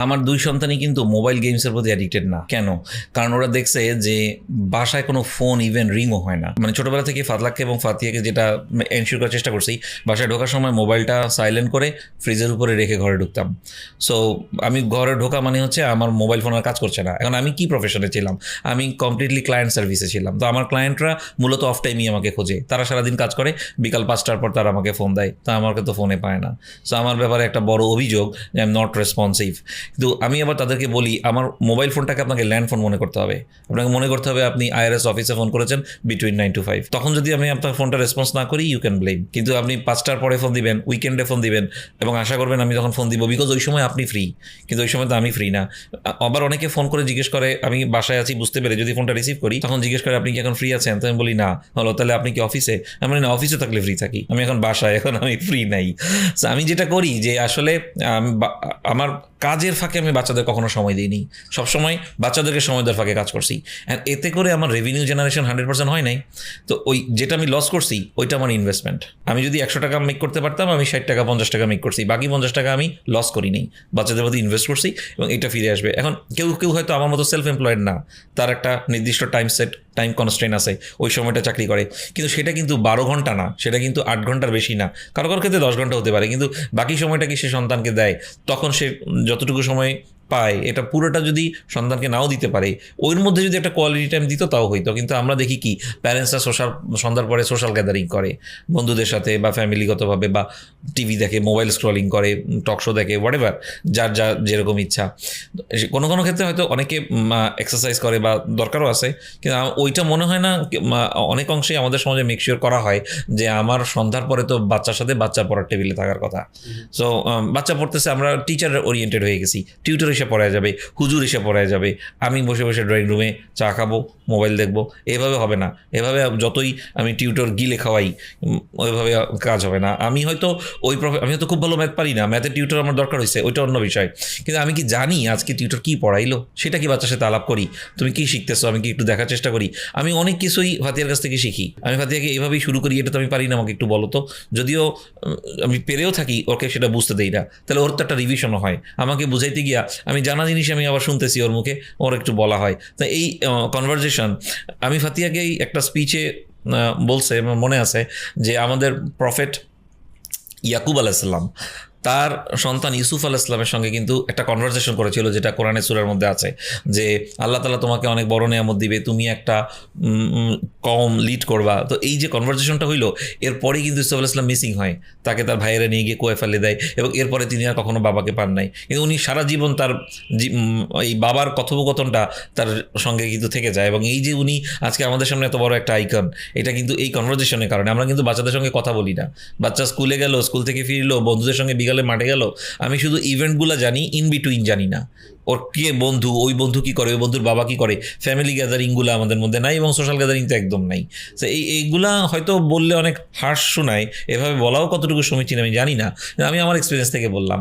আমার দুই সন্তানই কিন্তু মোবাইল গেমসের প্রতি অ্যাডিক্টেড না। কেন? কারণ ওরা দেখছে যে বাসায় কোনো ফোন ইভেন রিংও হয় না। মানে ছোটবেলা থেকে ফাতলাককে এবং ফাতিয়াকে যেটা এনশিওর করার চেষ্টা করছি, বাসায় ঢোকার সময় মোবাইলটা সাইলেন্ট করে ফ্রিজের উপরে রেখে ঘরে ঢুকতাম। সো আমি ঘরে ঢোকা মানে হচ্ছে আমার মোবাইল ফোন আর কাজ করছে না। এখন আমি কি প্রফেশনে ছিলাম? আমি কমপ্লিটলি ক্লায়েন্ট সার্ভিসে ছিলাম। তো আমার ক্লায়েন্টরা মূলত অফ টাইমই আমাকে খোঁজে। তারা সারাদিন কাজ করে, বিকাল পাঁচটার পর তারা আমাকে ফোন দেয়। তা আমাকে তো ফোনে পায় না। সো আমার ব্যাপারে একটা বড় অভিযোগ আই এম নট রেসপন্সিভ কিন্তু আমি আবার তাদেরকে বলি, আমার মোবাইল ফোনটাকে আপনাকে ল্যান্ড ফোন মনে করতে হবে। আপনাকে মনে করতে হবে আপনি আইআরএস অফিসে ফোন করেছেন বিটুইন নাইন টু ফাইভ তখন যদি আমি আপনার ফোনটা রেসপন্স না করি ইউ ক্যান ব্লেম কিন্তু আপনি পাঁচটার পরে ফোন দিবেন উইকেন্ডে ফোন দিবেন এবং আশা করবেন আমি তখন ফোন দিব বিকজ ওই সময় আপনি ফ্রি কিন্তু ওই সময় তো আমি ফ্রি না। আবার অনেকে ফোন করে জিজ্ঞেস করে, আমি বাসায় আছি, বুঝতে পেরে যদি ফোনটা রিসিভ করি, তখন জিজ্ঞেস করে, আপনি কি এখন ফ্রি আছেন? তো আমি বলি, না। হলো তাহলে আপনি কি অফিসে আমি না অফিসে থাকলে ফ্রি থাকি। আমি এখন বাসায়, এখন আমি ফ্রি নাই। আমি যেটা করি যে, আসলে আমার কাজের ফাঁকে আমি বাচ্চাদের কখনো সময় দিইনি। সবসময় বাচ্চাদেরকে সময় দেওয়ার ফাঁকে কাজ করছি। অ্যান্ড এতে করে আমার রেভিনিউ জেনারেশন হান্ড্রেড পার্সেন্ট হয় নাই। তো ওই যেটা আমি লস করছি, ওইটা আমার ইনভেস্টমেন্ট আমি যদি একশো টাকা মেক করতে পারতাম, আমি ষাট টাকা, পঞ্চাশ টাকা মেক করছি। বাকি পঞ্চাশ টাকা আমি লস করি নেই বাচ্চাদের মধ্যে ইনভেস্ট করছি এবং এটা ফিরে আসবে। এখন কেউ কেউ হয়তো আমার মতো সেলফ এমপ্লয়েড না। তার একটা নির্দিষ্ট টাইম সেট টাইম কনস্ট্রেন আছে, ওই সময়টা চাকরি করে। কিন্তু সেটা কিন্তু বারো ঘণ্টা না, সেটা কিন্তু আট ঘণ্টার বেশি না। কারও কারও ক্ষেত্রে দশ ঘণ্টা হতে পারে, কিন্তু বাকি সময়টা কি সে সন্তানকে দেয়? তখন সে যতটুকু সময় পায় এটা পুরোটা যদি সন্তানকে নাও দিতে পারে ওর মধ্যে যদি একটা কোয়ালিটি টাইম দিত তাও হইতো। কিন্তু আমরা দেখি কি প্যারেন্টসরা সোশ্যাল সন্ধ্যার পরে সোশ্যাল গ্যাদারিং করে বন্ধুদের সাথে বা ফ্যামিলিগতভাবে বা টিভি দেখে মোবাইল স্ক্রলিং করে টক শো দেখে হোয়াট এভার যার যা যেরকম ইচ্ছা। কোনো কোনো ক্ষেত্রে হয়তো অনেকে এক্সারসাইজ করে বা দরকারও আছে কিন্তু ওইটা মনে হয় না অনেক অংশেই আমাদের সমাজে মেকশিওর করা হয় যে আমার সন্ধ্যার পরে তো বাচ্চার সাথে বাচ্চা পড়ার টেবিলে থাকার কথা। সো বাচ্চা পড়তেছে আমরা টিচার ওরিয়েন্টেড হয়ে গেছি টিউটর এসে পড়ায় যাবে, হুজুর এসে পড়ায় যাবে। আমি বসে বসে ড্রয়িং রুমে চা খাব মোবাইল দেখব। এভাবে হবে না। এভাবে যতই আমি টিউটর গিলে খাওয়াই ওইভাবে কাজ হবে না। আমি হয়তো ওই আমি হয়তো খুব ভালো ম্যাথ পারি না। ম্যাথের টিউটর আমার দরকার হয়েছে, ওইটা অন্য বিষয়। কিন্তু আমি কি জানি আজকে টিউটর কি পড়াইলো? সেটা কি বাচ্চার সাথে আলাপ করি? তুমি কি শিখতেছো? আমি কি একটু দেখার চেষ্টা করি? আমি অনেক কিছুই ফাতিয়ার কাছ থেকে শিখি। আমি ফাতিয়াকে এইভাবেই শুরু করি, এটা তো আমি পারি না আমাকে একটু বলো তো। যদিও আমি পেরেও থাকি, ওকে সেটা বুঝতে দেই না। তাহলে ওর তো একটা রিভিশনও হয়। আমাকে বুঝাইতে গিয়া আমি জানা জিনিস আমি আবার শুনতেছি ওর মুখে, ওর একটু বলা হয়। তো এই কনভারজেশন আমি ফাতিয়াকে এই একটা স্পিচে বলছে মনে আছে যে আমাদের প্রফেট ইয়াকুব আলাইসাল্লাম তার সন্তান ইউসুফ আলাহ ইসলামের সঙ্গে কিন্তু একটা কনভারসেশন করেছিল, যেটা কোরআনে সুরের মধ্যে আছে, যে আল্লাহ তালা তোমাকে অনেক বড় নিয়ামত দিবে, তুমি একটা কম লিড করবা। তো এই যে কনভারসেশনটা হইল এরপরেই কিন্তু ইউসুফ আলাহ ইসলাম মিসিং হয়। তাকে তার ভাইয়েরা নিয়ে গিয়ে কুয়ে ফেলে দেয়, এবং এরপরে তিনি আর কখনো বাবাকে পান নাই। কিন্তু উনি সারা জীবন তার এই বাবার কথোপকথনটা তার সঙ্গে কিন্তু থেকে যায়, এবং এই যে উনি আজকে আমাদের সামনে এত বড় একটা আইকন এটা কিন্তু এই কনভারসেশনের কারণে। আমরা কিন্তু বাচ্চাদের সঙ্গে কথা বলি না। বাচ্চা স্কুলে গেল, স্কুল থেকে ফিরলো, বন্ধুদের সঙ্গে বিকালে মাঠে গেল, আমি শুধু ইভেন্টগুলো জানি ইন বিটুইন জানি না। ওর কে বন্ধু, ওই বন্ধু কি করে, ওই বন্ধুর বাবা কি করে ফ্যামিলি গ্যাদারিংগুলো আমাদের মধ্যে নাই এবং সোশ্যাল গ্যাদারিং তো একদম নাই। তো এই, এইগুলা হয়তো বললে অনেক হার্স শোনায়, এভাবে বলাও কতটুকু সমীচীন আমি জানি না, আমি আমার এক্সপিরিয়েন্স থেকে বললাম।